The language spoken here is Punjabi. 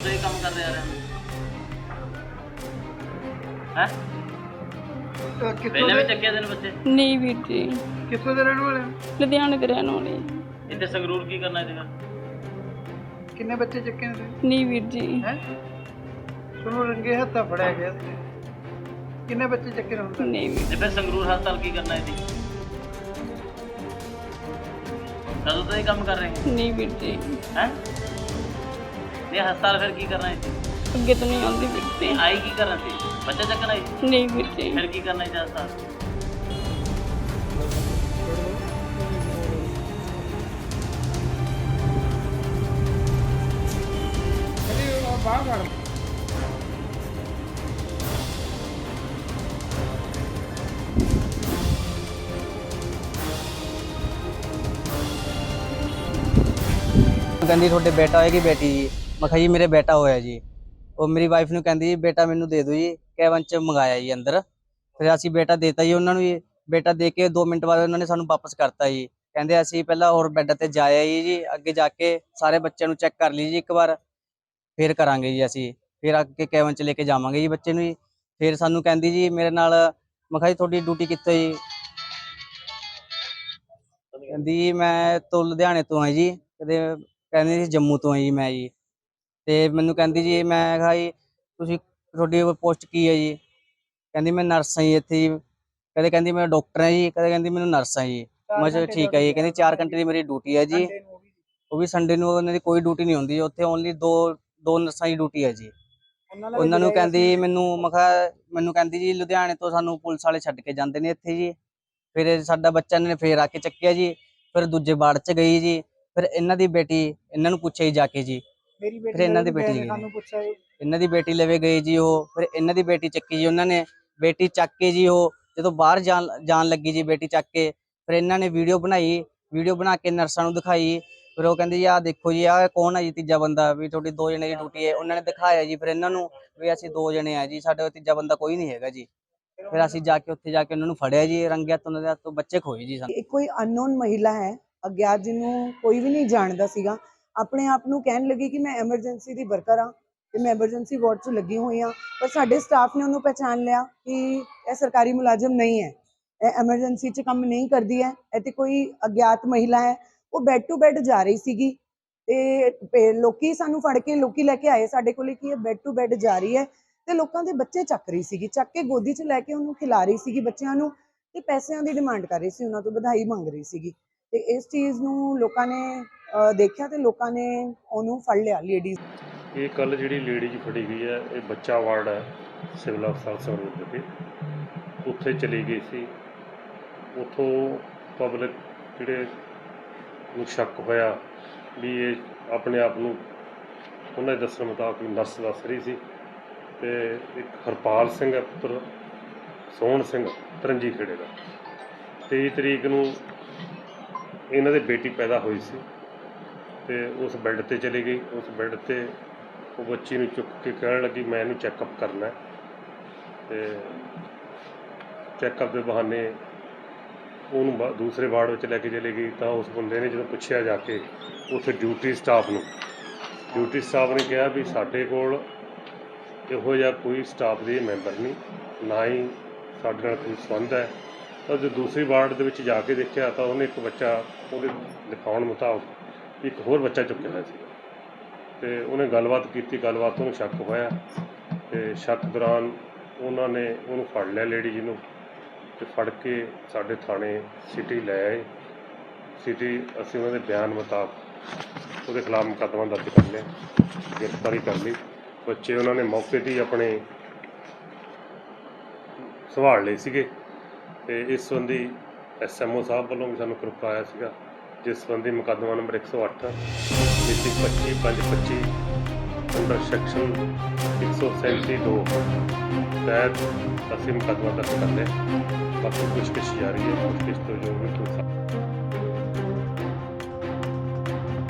ਤੇ ਕੰਮ ਕਰ ਰਿਹਾ ਰਿਹਾ ਹੈ? ਅਹ ਕਿੱਥੋਂ ਪਹਿਲਾਂ ਵੀ ਦੇ ਚੱਕਿਆ ਦਿਨ ਬੱਚੇ? ਨਹੀਂ ਵੀਰ ਜੀ। ਕਿੱਥੋਂ ਦੇ ਰਹਿਣ ਵਾਲੇ ਹੋ? ਲੁਧਿਆਣੇ ਦੇ ਰਹਿਣ ਵਾਲੇ। ਇੱਥੇ ਸੰਗਰੂਰ ਕੀ ਕਰਨਾ ਇਹਦੇ ਨਾਲ ਕਿੰਨੇ ਬੱਚੇ ਚੱਕੇ ਨੇ ਨਹੀਂ ਵੀਰ ਜੀ। ਹੈ? ਤੁਹਾਨੂੰ ਰੰਗੇ ਹੱਥਾਂ ਫੜਿਆ ਗਿਆ ਸੀ। ਕਿੰਨੇ ਬੱਚੇ ਚੱਕੇ ਨੇ ਹੁਣ ਤੱਕ? ਨਹੀਂ ਵੀਰ ਤੇ ਫਿਰ ਸੰਗਰੂਰ ਹਸਪਤਾਲ ਕੀ ਕਰਨਾ ਇਹਦੀ ਕਦੋਂ ਤੋਂ ਇਹ ਕੰਮ ਕਰ ਰਹੇ ਨਹੀਂ ਵੀਰ ਜੀ। ਹੈ? ਨਹੀਂ ਹਸਪਤਾਲ ਫਿਰ ਕੀ ਕਰਨਾ ਹੈ ਅੱਗੇ ਤੋਂ ਨਹੀਂ ਆਉਂਦੀ ਵੀਰ ਜੀ ਆਈ ਕੀ ਕਰਨਾ ਸੀ ਬੱਚਾ ਚੱਕਣਾ ਹੈ ਨਹੀਂ ਵੀਰ ਜੀ ਫਿਰ ਕੀ ਕਰਨਾ ਹੈ ਹਸਪਤਾਲ ਕਹਿੰਦੀ ਤੁਹਾਡੇ ਬੇਟਾ ਹੋਇਆ ਕਿ ਬੇਟੀ। ਜੀ ਮੈਂ ਕਿਹਾ ਜੀ, ਮੇਰੇ ਬੇਟਾ ਹੋਇਆ ਜੀ। ਉਹ ਮੇਰੀ ਵਾਈਫ ਨੂੰ ਕਹਿੰਦੀ ਜੀ ਬੇਟਾ ਮੈਨੂੰ ਦੇ ਦਿਓ ਜੀ। ਕੈਬਨ ਚ ਮੰਗਾਇਆ ਜੀ ਅੰਦਰ। ਫਿਰ ਅਸੀਂ ਬੇਟਾ ਦੇਤਾ ਜੀ, ਉਹਨਾਂ ਨੂੰ ਜੀ। ਬੇਟਾ ਦੇ ਕੇ 2 ਮਿੰਟ ਬਾਅਦ ਉਹਨਾਂ ਨੇ ਸਾਨੂੰ ਵਾਪਸ ਕਰਤਾ ਜੀ। ਕਹਿੰਦੇ, ਅਸੀਂ ਪਹਿਲਾਂ ਹੋਰ ਬੈੱਡ ਤੇ ਜਾਇਆ ਜੀ ਜੀ, ਅੱਗੇ ਜਾ ਕੇ ਸਾਰੇ ਬੱਚਿਆਂ ਨੂੰ ਚੈੱਕ ਕਰ ਲਈ ਜੀ ਇੱਕ ਵਾਰ। ਫਿਰ ਕਰਾਂਗੇ ਜੀ ਅਸੀਂ। ਫਿਰ ਅੱਗੇ ਕੈਬਨ ਚ ਲੈ ਕੇ ਜਾਵਾਂਗੇ ਜੀ ਬੱਚੇ ਨੂੰ ਜੀ। ਫਿਰ ਸਾਨੂੰ ਕਹਿੰਦੀ ਜੀ, ਮੇਰੇ ਨਾਲ, ਮੈਂ ਕਿਹਾ ਜੀ, ਤੁਹਾਡੀ ਡਿਊਟੀ ਕਿੱਥੇ ਜੀ? ਕਹਿੰਦੀ ਜੀ, ਮੈਂ ਤੋਂ ਲੁਧਿਆਣੇ ਤੋਂ ਆ ਜੀ। ਕਦੇ ਕਹਿੰਦੀ ਸੀ ਜੰਮੂ ਤੋਂ ਆ ਜੀ ਮੈਂ ਜੀ। ਤੇ ਮੈਨੂੰ ਕਹਿੰਦੀ ਜੀ ਮੈਂ ਕਿਹਾ ਜੀ ਤੁਸੀਂ ਤੁਹਾਡੀ ਪੋਸਟ ਕੀ ਹੈ ਜੀ? ਕਹਿੰਦੀ ਮੈਂ ਨਰਸ ਹਾਂ ਜੀ ਇੱਥੇ ਜੀ। ਕਦੇ ਕਹਿੰਦੀ ਮੈਂ ਡਾਕਟਰ ਹਾਂ ਜੀ। ਕਦੇ ਕਹਿੰਦੀ ਮੈਨੂੰ ਨਰਸ ਹਾਂ ਜੀ। ਮੈਂ ਕਿਹਾ ਠੀਕ ਹੈ ਜੀ। ਕਹਿੰਦੀ 4 ਘੰਟੇ ਦੀ ਮੇਰੀ ਡਿਊਟੀ ਹੈ ਜੀ। ਉਹ ਵੀ ਸੰਡੇ ਨੂੰ ਉਹਨਾਂ ਦੀ ਕੋਈ ਡਿਊਟੀ ਨਹੀਂ ਹੁੰਦੀ। ਉੱਥੇ ਓਨਲੀ ਦੋ ਦੋ ਨਰਸਾਂ ਦੀ ਡਿਊਟੀ ਹੈ ਜੀ। ਉਹਨਾਂ ਨੂੰ ਕਹਿੰਦੀ ਮੈਨੂੰ ਮੈਂ ਕਿਹਾ ਮੈਨੂੰ ਕਹਿੰਦੀ ਜੀ ਲੁਧਿਆਣੇ ਤੋਂ ਸਾਨੂੰ ਪੁਲਿਸ ਵਾਲੇ ਛੱਡ ਕੇ ਜਾਂਦੇ ਨੇ ਇੱਥੇ ਜੀ। ਫਿਰ ਸਾਡਾ ਬੱਚਾ ਨੇ ਫੇਰ ਆ ਕੇ ਚੱਕਿਆ ਜੀ। ਫਿਰ ਦੂਜੇ ਬਾੜ ਚ ਗਈ ਜੀ। ਫਿਰ ਇਹਨਾਂ ਦੀ ਬੇਟੀ ਇਹਨਾਂ ਨੂੰ ਪੁੱਛਿਆ ਜੀ ਜਾ ਕੇ ਜੀ। ਮੇਰੀ ਫਿਰ ਇਹਨਾਂ ਦੀ ਬੇਟੀ ਗਈ। ਸਾਨੂੰ ਪੁੱਛਿਆ ਜੀ ਇਹਨਾਂ ਦੀ ਬੇਟੀ ਲਵੇ ਗਈ ਜੀ ਉਹ ਫਿਰ ਇਹਨਾਂ ਦੀ ਬੇਟੀ ਚੱਕੀ ਜੀ ਉਹਨਾਂ ਨੇ ਬੇਟੀ ਚੱਕ ਕੇ ਜੀ ਉਹ ਜਦੋਂ ਬਾਹਰ ਜਾਣ ਜਾਣ ਲੱਗੀ ਜੀ ਬੇਟੀ ਚੱਕ ਕੇ ਫਿਰ ਇਹਨਾਂ ਨੇ ਵੀਡੀਓ ਬਣਾਈ ਵੀਡੀਓ ਬਣਾ ਕੇ ਨਰਸਾਂ ਨੂੰ ਦਿਖਾਈ ਫਿਰ ਉਹ ਕਹਿੰਦੇ ਜੀ ਆਹ ਦੇਖੋ ਜੀ ਆਹ ਕੌਣ ਹੈ ਜੀ ਤੀਜਾ ਬੰਦਾ ਵੀ ਤੁਹਾਡੀ ਦੋ ਜਣੇ ਦੀ ਡਿਊਟੀ ਹੈ। ਉਹਨਾਂ ਨੇ ਦਿਖਾਇਆ ਜੀ ਫਿਰ ਇਹਨਾਂ ਨੂੰ ਵੀ ਅਸੀਂ ਦੋ ਜਣੇ ਆ ਜੀ ਸਾਡੇ ਕੋਲ ਤੀਜਾ ਬੰਦਾ ਕੋਈ ਨਹੀਂ ਹੈਗਾ ਜੀ। ਫਿਰ ਅਸੀਂ ਜਾ ਕੇ ਉੱਥੇ ਜਾ ਕੇ ਉਹਨਾਂ ਨੂੰ ਫੜਿਆ ਜੀ ਰੰਗਿਆ ਤੋਂ ਉਹਨਾਂ ਦੇ ਹੱਥੋਂ ਬੱਚੇ ਖੋਏ ਜੀ ਸਾਨੂੰ। ਇਹ ਕੋਈ ਅਨਨੋਨ ਮਹਿਲਾ ਹੈ ਅਗਿਆਤ ਜਿਹਨੂੰ ਕੋਈ ਵੀ ਨਹੀਂ ਜਾਣਦਾ ਸੀਗਾ। ਆਪਣੇ ਆਪ ਨੂੰ ਕਹਿਣ ਲੱਗੀ ਕਿ ਮੈਂ ਐਮਰਜੈਂਸੀ ਦੀ ਵਰਕਰ ਹਾਂ ਤੇ ਮੈਂ ਐਮਰਜੈਂਸੀ ਵਾਰਡ 'ਚ ਲੱਗੀ ਹੋਈ ਹਾਂ। ਪਰ ਸਾਡੇ ਸਟਾਫ ਨੇ ਉਹਨੂੰ ਪਹਿਚਾਨ ਲਿਆ ਕਿ ਇਹ ਸਰਕਾਰੀ ਮੁਲਾਜ਼ਮ ਨਹੀਂ ਹੈ। ਇਹ ਐਮਰਜੈਂਸੀ 'ਚ ਕੰਮ ਨਹੀਂ ਕਰਦੀ ਹੈ। ਇਹ ਤੇ ਕੋਈ ਅਗਿਆਤ ਮਹਿਲਾ ਹੈ। ਉਹ ਬੈੱਡ ਟੂ ਬੈੱਡ ਜਾ ਰਹੀ ਸੀਗੀ ਤੇ ਲੋਕੀ ਸਾਨੂੰ ਫੜ ਕੇ ਲੋਕੀ ਲੈ ਕੇ ਆਏ ਸਾਡੇ ਕੋਲੇ ਕਿ ਇਹ ਬੈੱਡ ਟੂ ਬੈੱਡ ਜਾ ਰਹੀ ਹੈ ਤੇ ਲੋਕਾਂ ਦੇ ਬੱਚੇ ਚੱਕ ਰਹੀ ਸੀਗੀ। ਚੱਕ ਕੇ ਗੋਦੀ 'ਚ ਲੈ ਕੇ ਉਹਨੂੰ ਖਿਲਾ ਰਹੀ ਸੀਗੀ ਬੱਚਿਆਂ ਨੂੰ ਤੇ ਪੈਸਿਆਂ ਦੀ ਡਿਮਾਂਡ ਕਰ ਰਹੀ ਸੀ। ਉਹਨਾਂ ਤੋਂ ਵਧਾਈ ਮੰਗ ਰਹੀ ਸੀਗੀ। ਤੇ ਇਸ ਚੀਜ਼ ਨੂੰ ਲੋਕਾਂ ਨੇ ਦੇਖਿਆ ਤੇ ਲੋਕਾਂ ਨੇ ਉਹਨੂੰ ਫੜ ਲਿਆ ਲੇਡੀਜ਼ ਇਹ ਕੱਲ ਜਿਹੜੀ ਲੇਡੀਜ਼ ਫੜੀ ਗਈ ਹੈ, ਇਹ ਬੱਚਾ ਵਾਰਡ ਹੈ ਸਿਵਲ ਹਸਪਤਾਲ ਸੰਗਰੂਰ ਵਿਖੇ ਉੱਥੇ ਚਲੀ ਗਈ ਸੀ। ਉਥੋਂ ਪਬਲਿਕ ਜਿਹੜੇ ਨੂੰ ਸ਼ੱਕ ਹੋਇਆ ਵੀ ਇਹ ਆਪਣੇ ਆਪ ਨੂੰ ਉਹਨਾਂ ਦੇ ਦੱਸਣ ਮੁਤਾਬਕ ਵੀ ਨਰਸ ਦੱਸ ਰਹੀ ਸੀ ਤੇ ਇੱਕ ਹਰਪਾਲ ਸਿੰਘ ਹੈ, ਪੁੱਤਰ ਸੋਹਣ ਸਿੰਘ ਤਰੰਜੀ ਖੇੜੇ ਦਾ। 23 ਤਰੀਕ ਨੂੰ ਇਹਨਾਂ ਦੇ ਬੇਟੀ ਪੈਦਾ ਹੋਈ ਸੀ। ਤੇ ਉਸ ਬੈੱਡ ਤੇ ਚਲੀ ਗਈ। ਉਸ ਬੈੱਡ ਤੇ ਉਹ ਬੱਚੀ ਨੂੰ ਚੁੱਕ ਕੇ ਕਹਿਣ ਲੱਗੀ, ਮੈਂ ਇਹਨੂੰ ਚੈੱਕਅਪ ਕਰਨਾ ਹੈ। ਤੇ ਚੈੱਕਅਪ ਦੇ ਬਹਾਨੇ ਉਹਨੂੰ ਬਾ- ਦੂਸਰੇ ਵਾਰਡ ਵਿੱਚ ਲੈ ਕੇ ਚਲੇ ਗਈ। ਤਾਂ ਉਸ ਬੰਦੇ ਨੇ ਜਦੋਂ ਪੁੱਛਿਆ ਜਾ ਕੇ, ਉੱਥੇ ਡਿਊਟੀ ਸਟਾਫ ਨੂੰ ਡਿਊਟੀ ਸਟਾਫ ਨੇ ਕਿਹਾ ਵੀ ਸਾਡੇ ਕੋਲ ਇਹੋ ਜਿਹਾ ਕੋਈ ਸਟਾਫ ਦੇ ਮੈਂਬਰ ਨਹੀਂ, ਨਾ ਹੀ ਸਾਡੇ ਨਾਲ ਕੋਈ ਸੰਬੰਧ ਹੈ। ਤਾਂ ਜਦੋਂ ਦੂਸਰੀ ਵਾਰਡ ਦੇ ਵਿੱਚ ਜਾ ਕੇ ਦੇਖਿਆ ਤਾਂ ਉਹਨੇ ਇੱਕ ਬੱਚਾ ਉਹਦੇ ਦਿਖਾਉਣ ਮੁਤਾਬਕ ਇੱਕ ਹੋਰ ਬੱਚਾ ਚੁੱਕਿਆ ਹੋਇਆ ਸੀ। ਤੇ ਉਹਨੇ ਗੱਲਬਾਤ ਕੀਤੀ, ਗੱਲਬਾਤ ਤੋਂ ਉਹਨੂੰ ਸ਼ੱਕ ਹੋਇਆ ਤੇ ਸ਼ੱਕ ਦੌਰਾਨ ਉਹਨਾਂ ਨੇ ਉਹਨੂੰ ਫੜ ਲਿਆ ਲੇਡੀ ਜੀ ਨੂੰ ਤੇ ਫੜ ਕੇ ਸਾਡੇ ਥਾਣੇ ਸਿਟੀ ਲੈ ਆਏ। ਸਿਟੀ ਅਸੀਂ ਉਹਨਾਂ ਦੇ ਬਿਆਨ ਮੁਤਾਬਕ ਉਹਦੇ ਖਿਲਾਫ ਮੁਕੱਦਮਾ ਦਰਜ ਕਰ ਲਿਆ, ਗ੍ਰਿਫਤਾਰੀ ਕਰ ਲਈ। ਬੱਚੇ ਉਹਨਾਂ ਨੇ ਮੌਕੇ 'ਤੇ ਹੀ ਆਪਣੇ ਸੰਭਾਲ ਲਏ ਸੀਗੇ ਤੇ ਇਸ ਸੰਬੰਧੀ ਐਸਐਮਓ ਸਾਹਿਬ ਵੱਲੋਂ ਵੀ ਸਾਨੂੰ ਕਰਪ ਆਇਆ ਸੀਗਾ। ਜਿਸ ਸੰਬੰਧੀ ਮੁਕੱਦਮਾ ਨੰਬਰ 108 ਮਿਤੀ 25 525 ਅੰਡਰ ਸੈਕਸ਼ਨ 137 2 ਤਹਿਤ ਅਸੀਂ ਮੁਕੱਦਮਾ ਦਰਜ ਕਰ ਲਿਆ। ਬਾਕੀ ਕੁਝ ਕਿਛ ਜਾਰੀ ਹੈ ਕੁਝ ਕਿਛ ਤੋਂ ਜੋ ਵੀ ਕੋਈ